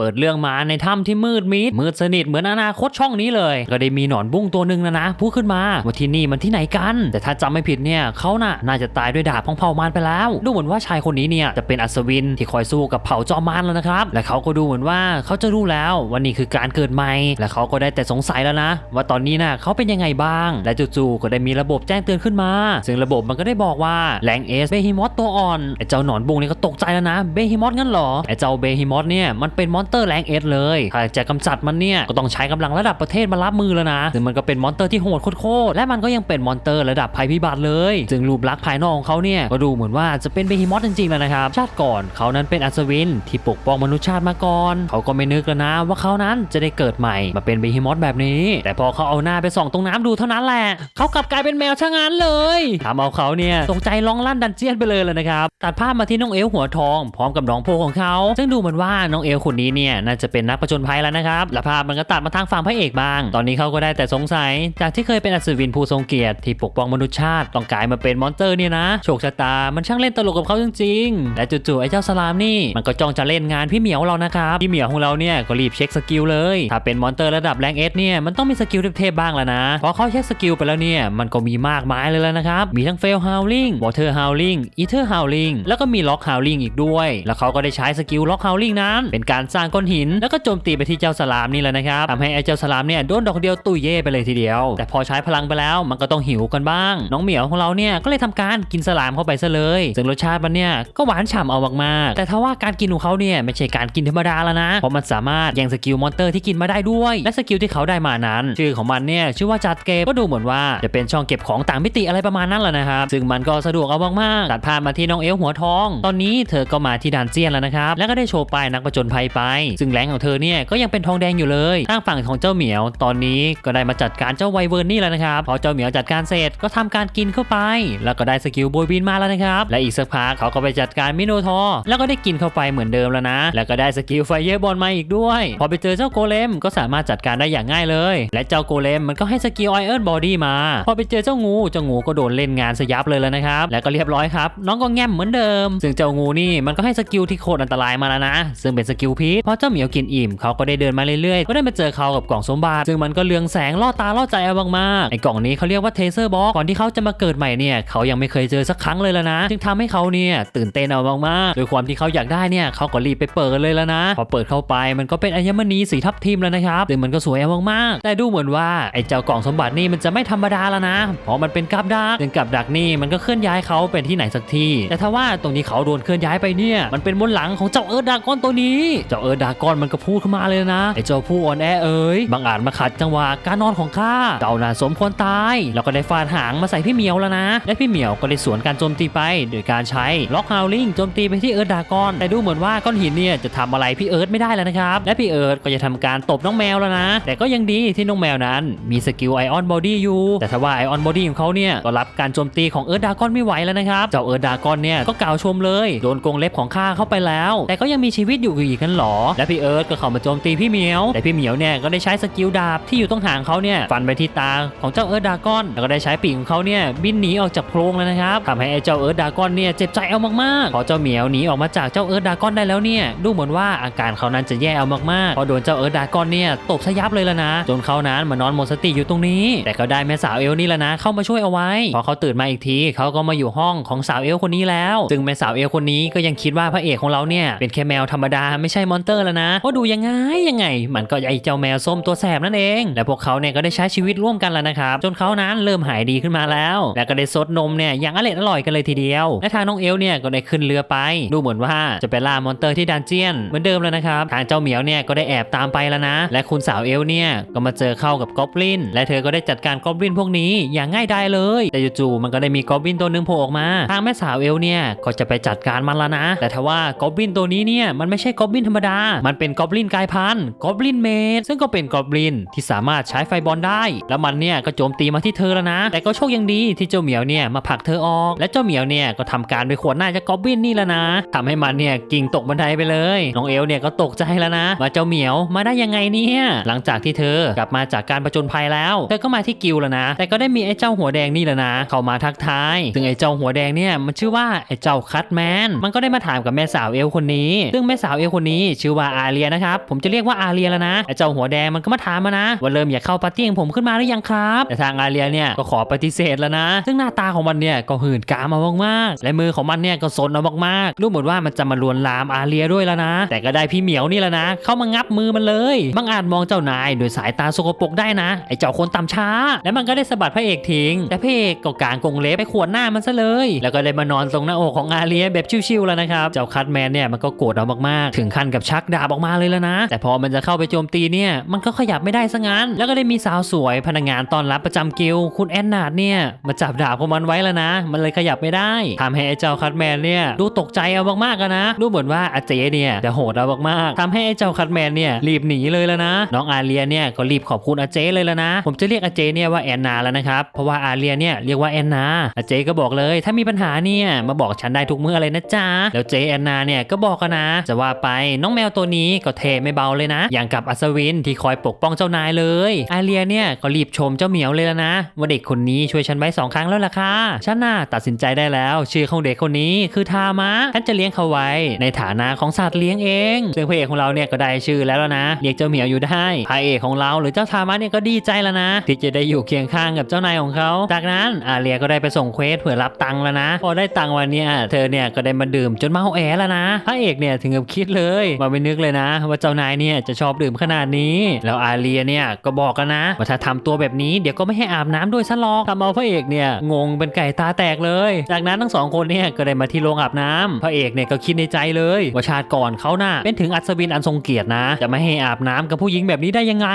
เปิดเรื่องมาในถ้ำที่มืดมิดมืดสนิทเหมือนอนาคตช่องนี้เลย ก็ได้มีหนอนบุ้งตัวหนึ่งนะนะพูดขึ้นมาว่าที่นี่มันที่ไหนกัน แต่ถ้าจำไม่ผิดเนี่ยเขาน่ะน่าจะตายด้วยดาบของเผ่ามารไปแล้ว ดูเหมือนว่าชายคนนี้เนี่ยจะเป็นอัศวินที่คอยสู้กับเผ่าจอมมารแล้วนะครับ และเขาก็ดูเหมือนว่าเขาจะรู้แล้วว่านี่คือการเกิดใหม่ และเขาก็ได้แต่สงสัยแล้วนะ ว่าตอนนี้น่ะเขาเป็นยังไงบ้าง และจู่ๆก็ได้มีระบบแจ้งเตือนขึ้นมา ซึ่งระบบมันก็ได้บอกว่าแรงเอสเบฮิมอสตัวอ่อนไอ้เจ้าหนอนบุ้งนี่ก็ตกใจแล้วนะเบฮิมอสงั้นหรอไอ้เจ้าเบฮิมอสเนี่ยมันเป็นมอนเตอร์แรงเอสเลยถ้าจะกำจัดมันเนี่ยก็ต้องใช้กำลังระดับประเทศมารับมือแล้วนะซึ่งมันก็เป็นมอนสเตอร์ที่โหดโคตรและมันก็ยังเป็นมอนสเตอร์ระดับภัยพิบัติเลยซึ่งรูปลักษณ์ภายนอกของเขาเนี่ยก็ดูเหมือนว่าจะเป็นเบฮิมอสจริงๆแล้วนะครับชาติก่อนเขานั้นเป็นอัศวินที่ปกป้องมนุษยชาติมาก่อน เขาก็ไม่นึกแล้วนะว่าเขานั้นจะได้เกิดใหม่มาเป็นเบฮิมอสแบบนี้ แต่พอเขาเอาหน้าไปส่องตรงน้ำดูเท่านั้นแหละเขากลับกลายเป็นแมวชะงันเลยทำเอาเขาเนี่ยตกใจร้องลั่นดันเจียนไปเลยเลยนะครับตัดภาพมาที่น้องเอลหัวทอง พร้อมกับน้องโพของเขา ซึ่งดูเหมือนว่าน้องเอลคนนี้เนี่ยน่าจะเป็นนักผจญภัยแล้วนะครับและภาพมันก็ตัดมาทางฝั่งพระเอกบ้าง ตอนนี้เขาก็ได้แต่สงสัย จากที่เคยเป็นอัศวินผู้ทรงเกียรติที่ปกป้องมนุษยชาติต้องกลายมาเป็นมอนสเตอร์เนี่ยนะ โชคชะตามันช่างเล่นตลกกับเขาจริงๆ และจู่ๆไอ้เจ้าสลามนี่มันก็จ้องจะเล่นงานพี่เหมียวเรานะครับพี่เหมียวของเราเนี่ยก็รีบเช็คสกิลเลยถ้าเป็นมอนสเตอร์ระดับแรงเอสเนี่ยมันต้องมีสกิลเทพๆบ้างแล้วนะพอเขาเช็คสกิลไปแล้วเนี่ยมันก็มีมากมายเลยแล้วนะครับมีทั้งเฟลฮาวลิงวอเตอร์ฮาวลิงอีเทอร์ฮาวลิงแล้วก็มีล็อกฮาวลิงอีกด้วย แล้วเขาก็ได้ใช้สกิลล็อกฮาวลิงนั้นเป็นการสร้างก้อนหิน แล้วก็โจมตีไปที่เจ้าสลามนี่แหละนะครับทำให้ไอ้เจ้าสลามเนี่ยโดนดอกเดียวตุยเย่ไปเลยทีเดียว แต่พอใช้พลังไปแล้วมันก็ต้องหิวกันบ้าง น้องเหมียวของเราเนี่ยก็เลยทำการกินสลามเข้าไปซะเลย ซึ่งรสชาติมันเนี่ยก็หวานฉ่ำเอามากๆแต่ถ้าว่าการกินของเขาเนี่ยไม่ใช่การกินธรรมดาแล้วนะ เพราะมันสามารถแย่งสกิลมอนเตอร์ที่กินมาได้ด้วย และสกิลที่เขาได้มานั้น ชื่อของมันเนี่ยชื่อว่าจัดเก็บก็ดูเหมือนว่าจะเป็นช่องเก็บของต่างมิติอะไรประมาณนั้นแหละนะครับ ซึ่งมันก็สะดวกเอามากๆตัดภาพมาที่น้องเอลหัวทอง ตอนนี้เธอก็มาที่ด่านเจียนแล้วนะครับ แล้วก็ได้โชว์ป้ายนักประจนภัยไปซึ่งแรงของเธอเนี่ยก็ยังเป็นทองแดงอยู่เลยทางฝั่งของเจ้าเหมียว ตอนนี้ก็ได้มาจัดการเจ้าไวเวิร์นนี่แล้วนะครับพอเจ้าเหมียวจัดการเสร็จก็ทำการกินเข้าไป แล้วก็ได้สกิลโบยบินมาแล้วนะครับและอีกสักพักเขาก็ไปจัดการมิโนทอร์แล้วก็ได้กินเข้าไปเหมือนเดิมแล้วนะ แล้วก็ได้สกิลไฟเยอร์บอลมาอีกด้วย พอไปเจอเจ้าโกเลมก็สามารถจัดการได้อย่างง่ายเลย และเจ้าโกเลมมันก็ให้สกิลไอเอิร์บอดี้มา พอไปเจอเจ้างูเจ้างูก็โดนเล่นงานสยับเลยแล้วนะครับ แล้วก็เรียบร้อยครับ น้องก็แง้มเหมือนเดิม ซึ่งเจ้างูนี่มันก็ให้สกิลที่โคตรอันตรายมาแล้วนะ ซึ่งเป็นสกิลพีชพอเจ้าเหมียวกินอิ่มเขาก็ได้เดินมาเรื่อยๆ ก็ได้มาเจอเขากับกล่องสมบัติซึ่งมันก็เลืองแสงล่อตาล่อใจเอามากๆไอ้กล่องนี้เขาเรียกว่าเทเซอร์บ็อกก่อนที่เขาจะมาเกิดใหม่เนี่ยเขายังไม่เคยเจอสักครั้งเลยแล้วนะ จึงทำให้เขาเนี่ยตื่นเต้นเอามากๆด้วยความที่เขาอยากได้เนี่ยเขาก็รีบไปเปิดเลยแล้วนะ พอเปิดเข้าไปมันก็เป็นอัญมณีสีทับทิมแล้วนะครับซึ่งมันก็สวยเอามากๆแต่ดูเหมือนว่าไอ้เจ้ากล่องสมบัตินี่มันจะไม่ธรรมดาแล้วนะ เพราะมันเป็นกับดักซึ่งกับดักนี่มันก็เคลื่อนย้ายเขาเป็นที่ไหนสักที่แต่ถ้าว่าตรงนี้เขาโดนเคลื่อนย้ายไปเนี่ยมันเป็นบนหลังของเจ้าเอิร์ธดากอนตัวนี้เจ้าเอิร์ธดากอนมันก็พูดขึ้นมาเลยนะไอ้เจ้าผู้อ่อนแอเอ๋ยบางอาจมาขัดจังหวะการนอนของข้าเจ้าน่ะสมควรตายแล้วก็ได้ฟาดหางมาใส่พี่เหมียวแล้วนะ และพี่เหมียวก็ได้สวนการโจมตีไปโดยการใช้ล็อกฮาวลิงโจมตีไปที่เอิร์ธดากอน แต่ดูเหมือนว่าก้อนหินเนี่ยจะทำอะไรพี่เอิร์ธไม่ได้แล้วนะครับและพี่เอิร์ธก็จะทำการตบน้องแมวแล้วนะ แต่ก็ยังดีที่น้องแมวนั้นมีสกิลไอออนบอดี้อยู่แต่ถ้าว่าไอออนบอดี้ของเขาเนี่ยก็รับการโจมตีของเอิร์ธดากอนไม่ไหวแล้วนะครับเจ้าเอิร์ธดากอนเนี่ยก็กล่าวชมเลยโดนกรงเล็บของข้าเข้าไปแล้ว แต่ก็ยังมีชีวิตอยู่อีกกันหรอและพี่เอิร์ธก็เข้ามาโจมตีพี่เหมียว แต่พี่เหมียวเนี่ยก็ได้ใช้สกิลดาบที่อยู่ตรงหางเขาเนี่ยฟันไปที่ตาของเจ้าเอิร์ธดากอน แล้วก็ได้ใช้ปีกของเขาเนี่ยบินหนีออกจากโพรงแล้วนะครับทำให้ไอ้เจ้าเอิร์ธดากอนเนี่ยเจ็บใจเอามากๆพอเจ้าเหมียวหนีออกมาจากเจ้าเอิร์ธดากอนได้แล้วเนี่ยดูเหมือนว่าอาการเขานั้นจะแย่เอามากๆพอโดนเจ้าเอิร์ธดากอนเนี่ยตบซะยับเลยแล้วนะ จนเขานั้นมานอนหมดสติอยู่ตรงนี้ แต่ก็ได้แม่สาวเอลนี่แหละนะ เข้ามาช่วยเอาไว้ พอเขาตื่นมาอีกทีเขาก็มาอยู่ห้องของสาวเอลคนนี้แล้ว ซึ่งแม่สาวเอลคนนี้ก็ยังคิดว่าพระเอกของเราเนี่ยเป็นแค่แมวธรรมดาไม่ใช่มอนเตอร์แล้วนะเพราะดูยังไงยังไง มันก็ไอเจ้าแมวส้มตัวแสบนั่นเอง และพวกเขาเนี่ยก็ได้ใช้ชีวิตร่วมกันแล้วนะครับ จนเขานั้นเริ่มหายดีขึ้นมาแล้ว และก็ได้ซดนมเนี่ยอย่างอร่อยอร่อยกันเลยทีเดียว และทางน้องเอลเนี่ยก็ได้ขึ้นเรือไป ดูเหมือนว่าจะไปล่ามอนเตอร์ที่ดันเจียนเหมือนเดิมแล้วนะครับ ทางเจ้าเหมียวเนี่ยก็ได้แอบตามไปแล้วนะ และคุณสาวเอลเนี่ยก็มาเจอเข้ากับกอบลิน และเธอก็ได้จัดการกอบลินพวกนี้อย่างง่ายดายเลย แต่จู่ๆมันก็ได้มีกอบลินตัวหนึงโผล่ออกมา ทางแม่สาวเอลเนี่ยก็จะไปจัดการมันแล้วนะ แต่ทว่า กอบลินตัวนี้เนี่ยมันไม่ใช่กอบลินธรรมดามันเป็นกอบลินกายพันธุ์กอบลินเมดซึ่งก็เป็นกอบลินที่สามารถใช้ไฟบอลได้ แล้วมันเนี่ยก็โจมตีมาที่เธอแล้วนะ แต่ก็โชคยังดีที่เจ้าเหมียวเนี่ยมาผลักเธอออก และเจ้าเหมียวเนี่ยก็ทำการไปขวนหน้าเจ้ากอบลินนี่แล้วนะทำให้มันเนี่ยกิ่งตกบันไดไปเลย น้องเอลเนี่ยก็ตกใจแล้วนะว่าเจ้าเหมียวมาได้ยังไงเนี่ยหลังจากที่เธอกลับมาจากการประจนภัยแล้วเธอก็มาที่กิลแล้วนะ แต่ก็ได้มีไอ้เจ้าหัวแดงนี่แหละนะ เข้ามาทักทายซึ่งไอ้เจ้าหัวแดงเนี่ยมันชื่อว่าไอ้เจ้าคัตแมนมันก็ได้มาถามกับแม่สาวเอลคนนี้ ซึ่งแม่สาวเอลคนนี้ชื่อชื่อว่าอาเรียนะครับ ผมจะเรียกว่าอาเรียแล้วนะไอ้เจ้าหัวแดงมันก็มาถามมานะ ว่าเริ่มอยากเข้าปาร์ตี้ของผมขึ้นมาหรือยังครับ แต่ทางอาเรียเนี่ยก็ขอปฏิเสธแล้วนะ ซึ่งหน้าตาของมันเนี่ยก็หื่นกามามากๆ และมือของมันเนี่ยก็ซนเอามากๆ รู้หมือนว่ามันจะมาลวนลามอาเรียด้วยแล้วนะ แต่ก็ได้พี่เหมียวนี่แหละนะ เข้ามางับมือมันเลยบังอาจมองเจ้านายโดยสายตาสกปรกได้นะไอ้เจ้าคนต่ำช้า และมันก็ได้สะบัดพระเอกทิ้ง แต่พระเอกก็กางกงเล็บไปขวนหน้ามันซะเลย แล้วก็ได้มานอนตรงหน้าอกของอาเรียแบบชิวๆแล้วนะครับ เจ้าคัตแมนเนี่ยมันก็โกรธเอามากๆ ถึงขั้นกับชักดาบออกมาเลยแล้วนะ แต่พอมันจะเข้าไปโจมตีเนี่ยมันก็ขยับไม่ได้ซะงั้น แล้วก็ได้มีสาวสวยพนักงานตอนรับประจำกิลคุณแอนนาดเนี่ยมาจับดาบของมันไว้แล้วนะ มันเลยขยับไม่ได้ทำให้ไอ้เจ้าคัตแมนเนี่ยดูตกใจเอามากๆนะดูเหมือนว่าอาเจเนี่ยจะโหดเอามากๆทำให้ไอ้เจ้าคัตแมนเนี่ยรีบหนีเลยแล้วนะ น้องอาเรียเนี่ยก็รีบขอบคุณอาเจเลยแล้วนะ ผมจะเรียกอาเจเนี่ยว่าแอนนาแล้วนะครับเพราะว่าอาเรียเนี่ยเรียกว่าแอนนาอาเจก็บอกเลยถ้ามีปัญหาเนี่ยมาบอกฉันได้ทุกเมื่อเลยนะจ๊ะแล้วเจแอนนาเนี่ยก็บอกกันนะจะว่าไปน้องแมวตัวนี้ก็เทไม่เบาเลยนะ อย่างกับอัศวินที่คอยปกป้องเจ้านายเลยอาเรียเนี่ยก็รีบชมเจ้าเหมียวเลยแล้วนะ ว่าเด็กคนนี้ช่วยฉันไว้สองครั้งแล้วล่ะค่ะฉันน่ะตัดสินใจได้แล้ว ชื่อของเด็กคนนี้คือทามะฉันจะเลี้ยงเขาไว้ ในฐานะของสัตว์เลี้ยงเองซึ่งพระเอกของเราเนี่ยก็ได้ชื่อแล้วนะเรียกเจ้าเหมียวอยู่ได้พระเอกของเราหรือเจ้าทามะเนี่ยก็ดีใจแล้วนะ ที่จะได้อยู่เคียงข้างกับเจ้านายของเขา จากนั้นอาเรียก็ได้ไปส่งเควสเพื่อรับตังค์แล้วนะ พอได้ตังค์วันนี้เธอเนี่ยก็ได้มาดื่มจนเมาแอแล้วนะพระเอกเนี่ยถึงกับคิดเลยว่าไม่นึกเลยนะ ว่าเจ้านายเนี่ยจะชอบดื่มขนาดนี้ แล้วอาเรียเนี่ยก็บอกกันนะว่าถ้าทำตัวแบบนี้เดี๋ยวก็ไม่ให้อาบน้ำด้วยซะหรอกทำเอาพระเอกเนี่ยงงเป็นไก่ตาแตกเลย จากนั้นทั้งสองคนเนี่ยก็ได้มาที่โรงอาบน้ำพระเอกเนี่ยก็คิดในใจเลยว่าชาติก่อนเขาน่ะเป็นถึงอัศวินอันทรงเกียรตินะ จะไม่ให้อาบน้ำกับผู้หญิงแบบนี้ได้ยังไง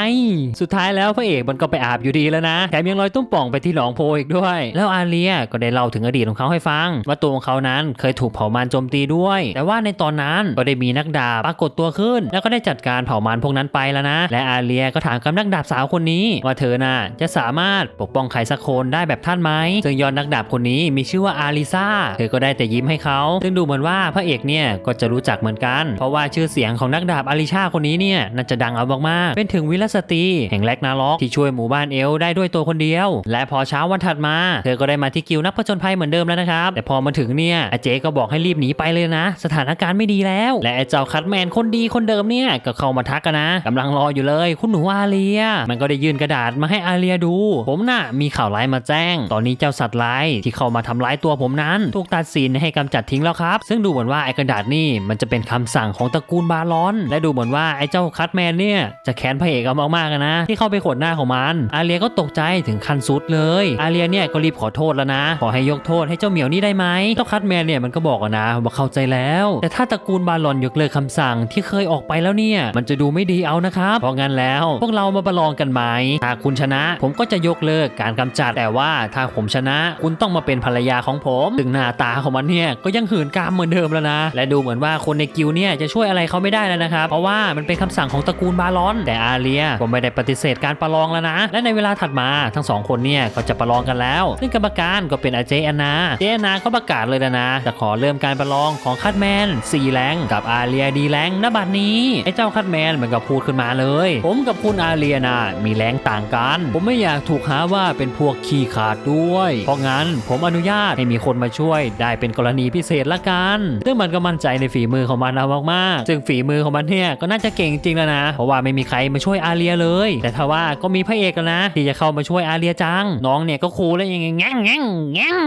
สุดท้ายแล้วพระเอกมันก็ไปอาบอยู่ดีแล้วนะแถมยังลอยตุ้มป่องไปที่หนองโพอีกด้วย แล้วอาเลียก็ได้เล่าถึงอดีตของเขาให้ฟัง ว่าตัวของเขานั้นเคยถูกเผามารโจมตีด้วย แต่ว่าในตอนนั้นก็ได้มีนักดาบปรากฏตัวขึ้น แล้วก็ได้จัดการเผามารพวกนั้นไปแล้วนะ และอาเลียก็ถามกับนักดาบสาวคนนี้ ว่าเธอน่ะจะสามารถปกป้องใครสักคนได้แบบท่านไหมซึ่งยอนนักดาบคนนี้มีชื่อว่าอาริซาเธอก็ได้แต่ยิ้มให้เขา ซึ่งดูเหมือนว่าพระเอกเนี่ยก็จะรู้จักเหมือนกัน เพราะว่าชื่อเสียงของนักดาบอาริชาคนนี้เนี่ยน่าจะดังเอามากๆเป็นถึงวิลสตรีแห่งแลกนาล็อกที่ช่วยหมู่บ้านเอลได้ด้วยตัวคนเดียว และพอเช้าวันถัดมา เธอก็ได้มาที่กิวนักผจญภัยเหมือนเดิมแล้วนะครับแต่พอมาถึงเนี่ยอาเจก็บอกให้รีบหนีไปเลยนะ สถานการณ์ไม่ดีแล้ว และไอ้เจ้าคัตแมนคนดีคนเดิมเนี่ยก็เข้ามาทักกันนะกำลังรออยู่เลย คุณหนูอาเลีย มันก็ได้ยื่นกระดาษมาให้อาเลียดู ผมน่ะมีข่าวร้ายมาแจ้ง ตอนนี้เจ้าสัตว์ร้ายที่เข้ามาทำร้ายตัวผมนั้น ถูกตัดสินให้กำจัดทิ้งแล้วครับ ซึ่งดูเหมือนว่าไอ้กระดาษนี่มันจะเป็นคำสั่งของตระกูลบาลอน และดูเหมือนว่าไอ้เจ้าคัตแมนเนี่ยจะแค้นพระเอกเอามากๆอะนะ ที่เข้าไปขดหน้าของมันอาเลียก็ตกใจถึงขั้นสุดเลย อาเลียเนี่ยก็รีบขอโทษแล้วนะ ขอให้ยกโทษให้เจ้าเหมียวนี่ได้ไหมเจ้าคัตแมนเนี่ยมันก็บอกนะว่าเข้าใจแล้ว แต่ถ้าตระกูลบาลอนยกเลิกคำสั่งที่เคยออกไปแล้วเนี่ย มันจะดูไม่ดีเอานะครับ เพราะงั้นแล้ว พวกเรามาประลองกันไหมถ้าคุณชนะ ผมก็จะยกเลิกการกำจัดแต่ว่าถ้าผมชนะ คุณต้องมาเป็นภรรยาของผมถึงหน้าตาของมันเนี่ยก็ยังหืนกามเหมือนเดิมแล้วนะ และดูเหมือนว่าคนในกิลเนี่ยจะช่วยอะไรเขาไม่ได้แล้วนะครับเพราะว่ามันเป็นคำสั่งของตระกูลบาลอน แต่อาเลียก็ไม่ได้ปฏิเสธการประลองแล้วนะ และในเวลาถัดมาทั้งสองคนเนี่ยก็จะประลองกันแล้ว ซึ่งกรรมการก็เป็นอาเจอนาเจอนาก็ประกาศเลยนะนะจะขอเริ่มการประลองของคัตแมน4แรงกับอาเลียดีแรงณบัดนี้ไอ้เจ้าคัตแมนมันก็พูดขึ้นมาเลย ผมกับคุณอาเลียนะมีแรงต่างกัน ผมไม่อยากถูกหาว่าเป็นพวกขี้ขาดด้วย เพราะงั้นผมอนุญาตให้มีคนมาช่วย ได้เป็นกรณีพิเศษละกัน ซึ่งมันก็มั่นใจในฝีมือของมันเอามากๆ ซึ่งฝีมือของมันเนี่ยก็น่าจะเก่งจริงแล้วนะ เพราะว่าไม่มีใครมาช่วยอาเลียเลย แต่ถ้าว่าก็มีพระเอกแล้วนะ ที่จะเข้ามาช่วยอาเลียจัง น้องเนี่ยก็คูลแล้วยังไงแง่งแง่งแง่ง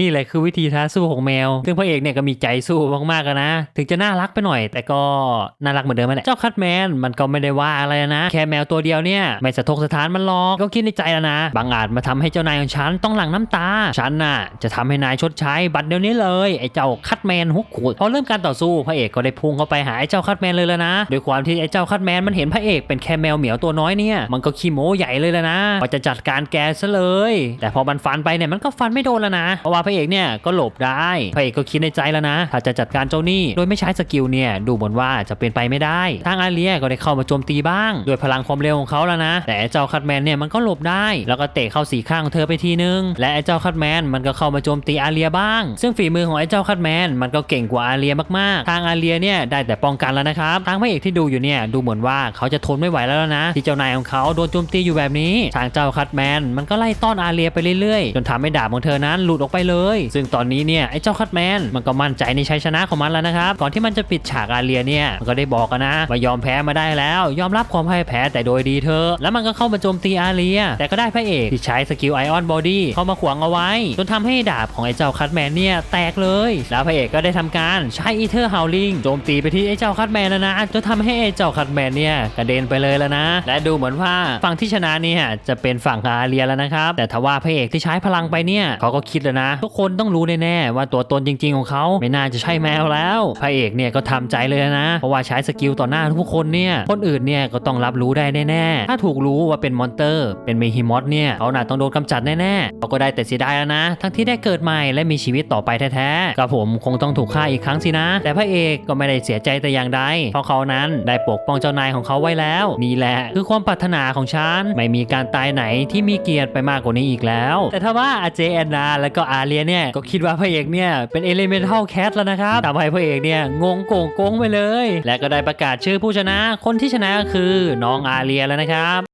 นี่แหละคือวิธีท้าสู้ของแมว ซึ่งพระเอกเนี่ยก็มีใจสู้มากๆนะ ถึงจะน่ารักไปหน่อยแต่ก็น่ารักเหมือนเดิมแหละ เจ้าคัตแมนมันก็ไม่ได้ว่าอะไรนะ แค่แมวตัวเดียวเนี่ยไม่สะทกสถานมันหรอก ก็คิดในใจแล้วนะ บางอาจมาทำให้เจ้านายของฉันต้องหลั่งน้ำตา ฉันน่ะจะทำให้นายชดใช้บัตรเดี๋ยวนี้เลย ไอ้เจ้าคัตแมนฮุกขูดพอเริ่มการต่อสู้พระเอกก็ได้พุ่งเข้าไปหาไอ้เจ้าคัตแมนเลยแล้วนะ ด้วยความที่ไอ้เจ้าคัตแมนมันเห็นพระเอกเป็นแค่แมวเหมียวตัวน้อยเนี่ย มันก็ขี้โม้ใหญ่เลยแล้วนะว่าจะจัดการแกซะเลย แต่พอมันฟันไปเนี่ยมันก็ฟันไม่โดนแล้วนะ เพราะว่าพระเอกเนี่ยก็หลบได้ พระเอกก็คิดในใจแล้วนะ ถ้าจะจัดการเจ้านี้โดยไม่ใช้สกิลเนี่ยดูเหมือนว่าจะเป็นไปไม่ได้ ทางอาเลียก็ได้เข้ามาโจมตีบ้างด้วยพลังความเร็วของเขาแล้วนะ แต่ไอ้เจ้าคัตแมนเนี่ยมันก็หลบได้ แล้วก็เตะเข้าสีข้างของเธอไปทีนึง และไอ้เจ้าคัตแมนมันก็เข้ามาโจมตีอาเลียบ้าง ซึ่งฝีมือของไอ้เจ้าคัตแมนมันก็เก่งกว่าอาเลียมากๆ ทางอาเลียเนี่ยได้แต่ป้องกันแล้วนะครับทางพระเอกที่ดูอยู่เนี่ยดูเหมือนว่าเขาจะทนไม่ไหวแล้วนะ ที่เจ้านายของเขาโดนโจมตีอยู่แบบนี้ ทางเจ้าคัตแมนมันก็ไล่ต้อนอาเลียไปเรื่อยๆ จนทำให้ดาบของเธอนั้นหลุดออกไปเลย ซึ่งตอนนี้เนี่ยไอ้เจ้าคัตแมนมันก็มั่นใจในชัยชนะของมันแล้วนะครับก่อนที่มันจะปิดฉากอาเรียเนี่ยมันก็ได้บอกกันนะว่ายอมแพ้มาได้แล้ว ยอมรับความพ่ายแพ้แต่โดยดีเธอแล้วมันก็เข้ามาโจมตีอาเรีย แต่ก็ได้พระเอกที่ใช้สกิลไอออนบอดี้เข้ามาขวางเอาไว้ จนทำให้ดาบของไอ้เจ้าคัตแมนเนี่ยแตกเลย แล้วพระเอกก็ได้ทำการใช้อีเทอร์ฮาวลิงโจมตีไปที่ไอ้เจ้าคัตแมนนะนะจนทำให้ไอ้เจ้าคัตแมนเนี่ยกระเด็นไปเลยแล้วนะ และดูเหมือนว่าฝั่งที่ชนะเนี่ยจะเป็นฝั่งอาเรียแล้วนะครับ แต่ทว่าพระเอกที่ใช้พลังไปเนี่ยเขาก็คิดแล้วนะ ทุกคนต้องรู้แน่ๆว่าตัวตนจริง ๆของเขาไม่น่าจะใช่แมวแล้ว พระเอกเนี่ยก็ทำใจเลยนะ เพราะว่าใช้สกิลต่อหน้าทุกคนเนี่ย คนอื่นเนี่ยก็ต้องรับรู้ได้แน่ๆ ถ้าถูกรู้ว่าเป็นมอนเตอร์ เป็นเมฮิมอสเนี่ยเขาน่าต้องโดนกำจัดแน่ๆเขาก็ได้แต่เสียดายแล้วนะ ทั้งที่ได้เกิดใหม่และมีชีวิตต่อไปแท้ๆกับผมคงต้องถูกฆ่าอีกครั้งสินะ แต่พระเอกก็ไม่ได้เสียใจแต่อย่างใด เพราะเขานั้นได้ปกป้องเจ้านายของเขาไว้แล้ว นี่แหละ คือความปรารถนาของฉัน ไม่มีการตายไหนที่มีเกียรติไปมากกว่านี้อีกแล้ว แต่ถ้าว่าอาเจแอนนาและก็อาเรียเนี่ยก็คิดว่าพระเอกเนี่ยเป็นเอเลเมนทัลแคทแล้วนะครับทำให้พระเอกเนี่ยงงโกงกงไปเลย และก็ได้ประกาศชื่อผู้ชนะ คนที่ชนะก็คือน้องอาเรียแล้วนะครับ